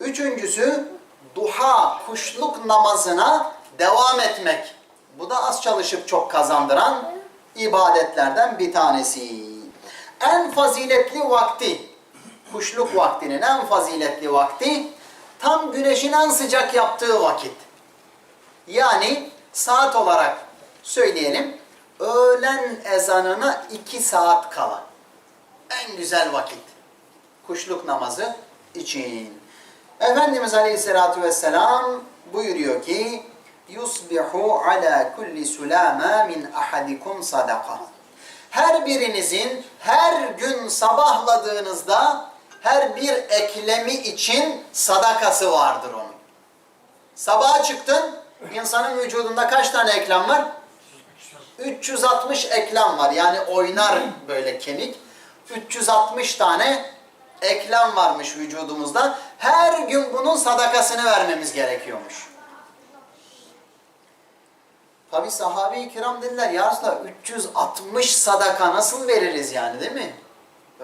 Üçüncüsü duha, kuşluk namazına devam etmek. Bu da az çalışıp çok kazandıran ibadetlerden bir tanesi. En faziletli vakti, kuşluk vaktinin en faziletli vakti tam güneşin en sıcak yaptığı vakit. Yani saat olarak söyleyelim öğlen ezanına iki saat kala. En güzel vakit. Kuşluk namazı için. Efendimiz Aleyhisselatü Vesselam buyuruyor ki yusbihu ala kulli sulama min ahadikum sadaka. Her birinizin her gün sabahladığınızda her bir eklemi için sadakası vardır onun. Sabaha çıktın, insanın vücudunda kaç tane eklem var? 360 eklem var. Yani oynar böyle kemik. 360 tane eklem varmış vücudumuzda. Her gün bunun sadakasını vermemiz gerekiyormuş. Tabi sahabe-i kiram dediler ya Resulallah 360 sadaka nasıl veririz yani değil mi?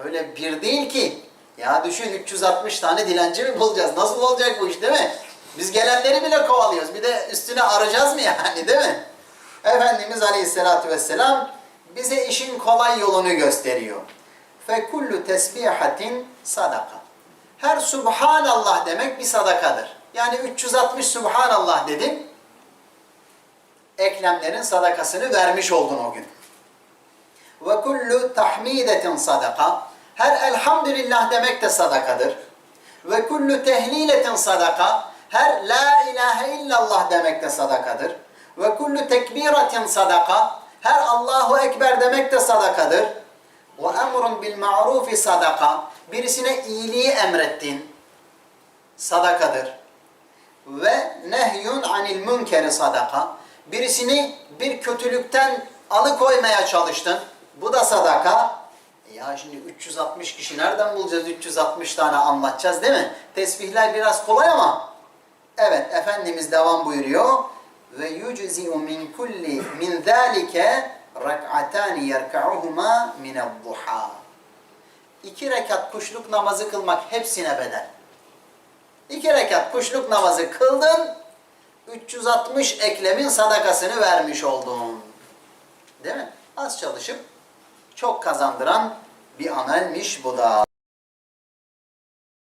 Öyle bir değil ki. Ya düşün 360 tane dilenci mi bulacağız? Nasıl olacak bu iş değil mi? Biz gelenleri bile kovalıyoruz. Bir de üstüne arayacağız mı yani değil mi? Efendimiz Aleyhisselatü Vesselam bize işin kolay yolunu gösteriyor. Fe kullu tesbihatin sadaka. Her subhanallah demek bir sadakadır. Yani 360 subhanallah dedin. Eklemlerin sadakasını vermiş oldun o gün. Ve kullu tahmidetin sadaka. Her elhamdülillah demek de sadakadır. Ve kullu tehliletin sadaka. Her la ilahe illallah demek de sadakadır. Ve kullu tekbiratin sadaka. Her Allahu Ekber demek de sadakadır. Ve emrun bil ma'rufi sadaka. Birisine iyiliği emrettin. Sadakadır. Ve nehyun anil münkeri sadaka. Birisini bir kötülükten alıkoymaya çalıştın. Bu da sadaka. Ya şimdi 360 kişi nereden bulacağız 360 tane anlatacağız değil mi? Tesbihler biraz kolay ama evet Efendimiz devam buyuruyor ve yuczi'u min kulli min zalike rak'atani yerka'uhuma min duha İki rekat kuşluk namazı kılmak hepsine bedel. İki rekat kuşluk namazı kıldın, 360 eklemin sadakasını vermiş oldun. Değil mi? Az çalışıp çok kazandıran bir amelmiş bu da.